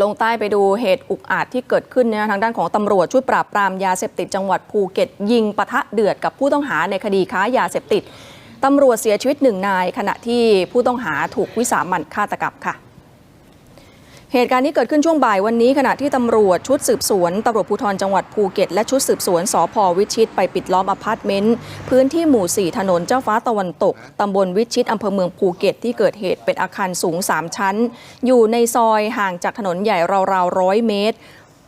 ลงใต้ไปดูเหตุอุกอาจที่เกิดขึ้นนะทางด้านของตำรวจชุดปราบปรามยาเสพติดจังหวัดภูเก็ต ยิงปะทะเดือดกับผู้ต้องหาในคดีค้ายาเสพติดตำรวจเสียชีวิตหนึ่งนาย ขณะที่ผู้ต้องหาถูกวิสามันฆาตกรรมค่ะ เหตุการณ์นี้เกิดขึ้นช่วงบ่ายวันนี้ขณะที่ตำรวจชุดสืบสวนตำรวจภูธรจังหวัดภูเก็ต และชุดสืบสวนสพวิชิต ไปปิดล้อมอพาร์ตเมนต์พื้นที่หมู่ 4 ถนนเจ้าฟ้าตะวันตกตำบลวิชิตอำเภอเมืองภูเก็ตที่เกิดเหตุเป็นอาคารสูง 3 ชั้น อยู่ในซอยห่างจากถนนใหญ่ราวๆร้อยเมตร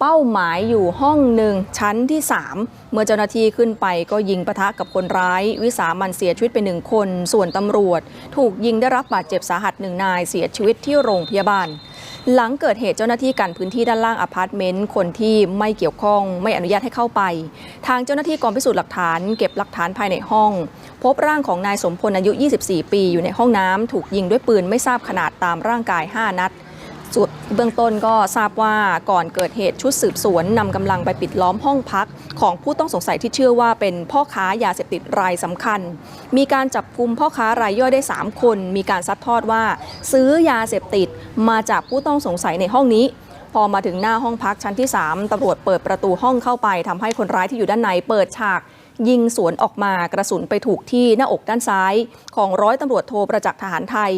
เป้าหมายอยู่ห้องหนึ่งชั้นที่ 3 เมื่อเจ้าหน้าที่ขึ้นไปก็ยิงปะทะกับคนร้าย วิสามันเสียชีวิตไปหนึ่งคน ส่วนตำรวจ ถูกยิงได้รับบาดเจ็บสาหัสหนึ่งนายเสียชีวิตที่โรงพยาบาล หลังเกิดเหตุเจ้าหน้าที่กันพื้นที่ด้านล่างอพาร์ตเมนต์คนที่ไม่เกี่ยวข้องไม่อนุญาตให้เข้าไป ทางเจ้าหน้าที่กองพิสูจน์หลักฐาน เก็บหลักฐานภายในห้อง พบร่างของนายสมพลอายุ 24 ปี อยู่ในห้องน้ำถูกยิงด้วยปืนไม่ทราบขนาดตามร่างกาย 5 นัด สุดเบื้องต้นก็ทราบว่าก่อนเกิดเหตุชุดสืบสวนนำกำลังไปปิดล้อมห้องพัก ของผู้ต้องสงสัยที่เชื่อว่าเป็นพ่อค้ายาเสพติดรายสำคัญ มีการจับกุมพ่อค้ารายย่อยได้ 3 คน มีการซัดทอดว่า ซื้อยาเสพติดมาจากผู้ต้องสงสัยในห้องนี้พอมาถึงหน้าห้องพักชั้นที่ 3ตำรวจเปิดประตูห้องเข้าไปทำให้คนร้ายที่อยู่ด้านในเปิดฉาก ยิงสวนออกมากระสุนไปถูกที่หน้าอกด้านซ้าย ของร้อยตำรวจโทประจักษ์ทหารไทย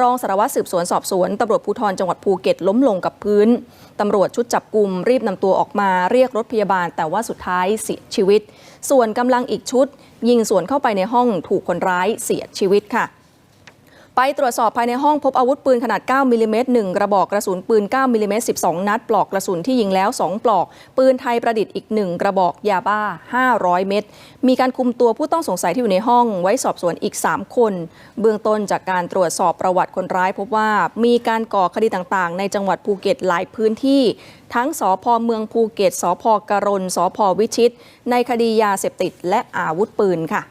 รองสารวัตรสืบสวนสอบสวนตำรวจภูธรจังหวัดภูเก็ตล้มลงกับพื้นตำรวจชุดจับกลุ่มรีบนำตัวออกมาเรียกรถพยาบาล แต่ว่าสุดท้ายเสียชีวิต ส่วนกำลังอีกชุด ยิงสวนเข้าไปในห้องถูกคนร้ายเสียชีวิตค่ะ ไปตรวจสอบภายในห้องพบอาวุธปืนขนาด 9มิลลิเมตร1กระบอกกระสุนปืน 9มิลลิเมตร12 นัด ปลอกกระสุนที่ยิงแล้ว 2 ปลอก ปืนไทยประดิษฐ์อีก 1 กระบอกยาบ้า 500 เม็ด มีการคุมตัวผู้ต้องสงสัยที่อยู่ในห้องไว้สอบสวนอีก 3 คน เบื้องต้นจากการตรวจสอบประวัติคนร้ายพบว่ามีการก่อคดีต่างๆ ในจังหวัดภูเก็ตหลายพื้นที่ ทั้งสพเมืองภูเก็ตสพกรณสพวิชิต ในคดียาเสพติดและอาวุธปืนค่ะ